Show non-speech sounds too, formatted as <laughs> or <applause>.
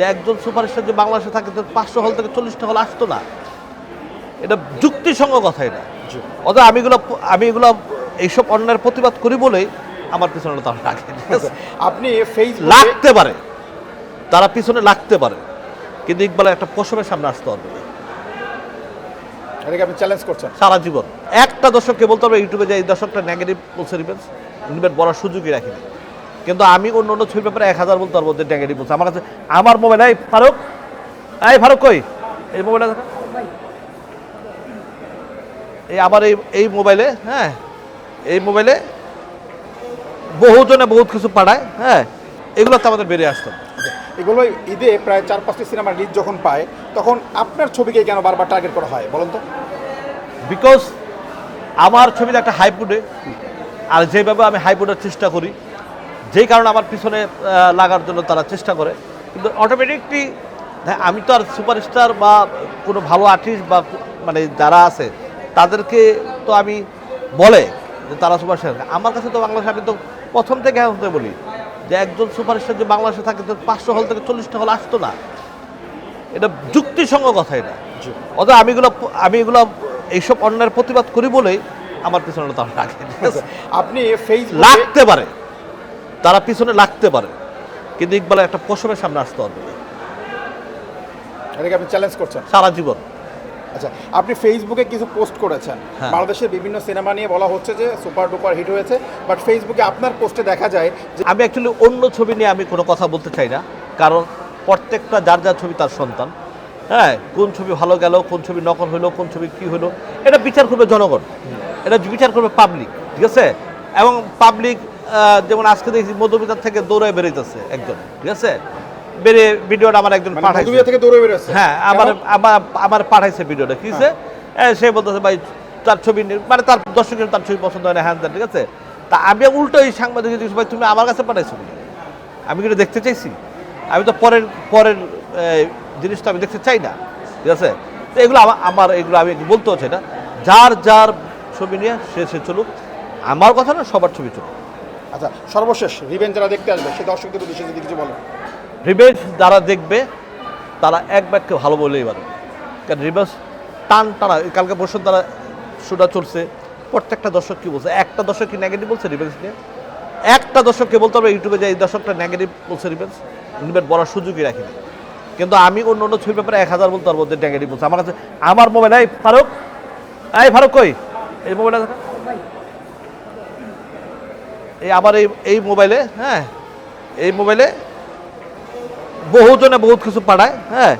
যে একজন সুপারস্টার যে বাংলাদেশে থাকে তো পাঁচশো হল থেকে চল্লিশটা হল আসতো না। এটা যুক্তিসঙ্গ কথা এটা। অথবা আমি এগুলো আমি এগুলো এইসব অন্যায়ের প্রতিবাদ করি বলেই আমার পিছনে তারা লাগে আপনি লাগতে পারে। তারা পিছনে লাগতে পারে। কিন্তু ইকবালের একটা পশমের সামনে আসতে হবে। এটাকে আপনি চ্যালেঞ্জ করছেন। সারা জীবন। একটা দর্শককে বলতে হবে ইউটিউবে যে এই দর্শকটা নেগেটিভ বলছে রিভেন্স বলার সুযোগই রাখিনি। কিন্তু আমি অন্য অন্য ছবির ব্যাপারে এক হাজার বলতে পারব যে নেগেটিভ বলছে আমার কাছে আমার মোবাইল এই ফারুক। এই ফারুক কই? এই মোবাইলটা এই আমার এই এই মোবাইলে হ্যাঁ। এই মোবাইলে বহুজনে বহুত কিছু পাঠায় হ্যাঁ। এগুলো তো আমাদের বেরিয়ে আসতো। এগুলো ঈদে প্রায় চার পাঁচটি সিনেমার লিড যখন পায় তখন আপনার ছবিকে কেন বারবার টার্গেট করা হয় বলুন তো? বিকজ আমার ছবিতে একটা হাইপুডে আর যেভাবে আমি হাইপুডের চেষ্টা করি যেই কারণে আমার পিছনে লাগার জন্য তারা চেষ্টা করে। কিন্তু অটোমেটিকলি আমি তো আর সুপারস্টার বা কোনো ভালো আর্টিস্ট বা মানে যারা আছে তাদেরকে তো আমি বলে যে তারা সুপারস্টার আমার কাছে তো বাংলাদেশে আমি তো প্রথম থেকে এখন থেকে বলি যে একজন সুপারস্টার যে বাংলাদেশে থাকে তো পাঁচশো হল থেকে চল্লিশটা হল আসতো না। এটা যুক্তিসঙ্গ কথা এটা। অথবা আমি এগুলো আমি এগুলো এইসব অন্যায়ের প্রতিবাদ করি বলেই আমার পিছনে তারা আছে? <laughs> আপনি লাগতে পারে। তারা পিছনে লাগতে পারে। কিন্তু ইকবালের একটা পশমের সামনে আসতে হবে। এটাকে আপনি চ্যালেঞ্জ করছেন? সারা জীবন। আচ্ছা আপনি ফেসবুকে কিছু পোস্ট করেছেন। হ্যাঁ। বাংলাদেশের বিভিন্ন সিনেমা নিয়ে বলা হচ্ছে যে সুপার ডুপার হিট হয়েছে বাট ফেসবুকে আপনার পোস্টে দেখা যায় যে আমি অ্যাকচুয়ালি অন্য ছবি নিয়ে আমি কোনো কথা বলতে চাই না কারণ প্রত্যেকটা যার যার ছবি তার সন্তান। হ্যাঁ কোন ছবি ভালো গেল কোন ছবি নকল হলো কোন ছবি কী হলো এটা বিচার করবে জনগণ। এটা বিচার করবে পাবলিক ঠিক আছে? এবং পাবলিক যেমন আজকে দেখছি মধুমিতার থেকে দৌড়ে বেরোইতেছে একজন ঠিক আছে? বেরিয়ে ভিডিওটা আমার একজন মানে পাঠাইছে। থেকে দৌড়ে বেরোচ্ছে হ্যাঁ আমার আমার আমার পাঠাইছে ভিডিওটা কি হয়েছে? এ, সে বলতেছে ভাই তার ছবি মানে তার দর্শকের তার ছবি পছন্দ হয় না হ্যাঁ ত্যান, ঠিক আছে? তা আমি উল্টো এই সাংবাদিক জিজ্ঞেস ভাই তুমি আমার কাছে পাঠাইছো আমি কিন্তু দেখতে চাইছি? আমি তো পরের পরের জিনিসটা আমি দেখতে চাই না ঠিক আছে? তো এগুলো আমার আমার এগুলো আমি বলতে হচ্ছে না। যার যার ছবি নিয়ে সে সে চলুক আমার কথা না সবার ছবি চলুক। আচ্ছা সর্বশেষ রিভেন যারা দেখতে আসবে, সে দর্শকদের উদ্দেশ্যে যদি কিছু বলেন। রিভেঞ্জ যারা দেখবে, তারা এক বাক্যে ভালো বলেই পারে। কারণ রিভেঞ্জ টান টানা কালকে বছর তারা শুটা চলছে। প্রত্যেকটা দর্শক কি বলছে? একটা দর্শক কি নেগেটিভ বলছে রিভেঞ্জ নিয়ে? একটা দর্শককে বলতে হবে ইউটিউবে যে এই দর্শকটা নেগেটিভ বলছে রিভেঞ্জ। রিভেঞ্জ বলার সুযোগই রাখিনি কিন্তু আমি অন্য অন্য ছবির ব্যাপারে এক হাজার বলতে পারব যে নেগেটিভ বলছে। আমার কাছে আমার মোবাইল এই ফারুক এই ফারুক কই? এই মোবাইলটা এই আমার এই এই মোবাইলে হ্যাঁ এই মোবাইলে বহুজনে বহুত কিছু পাঠায় হ্যাঁ।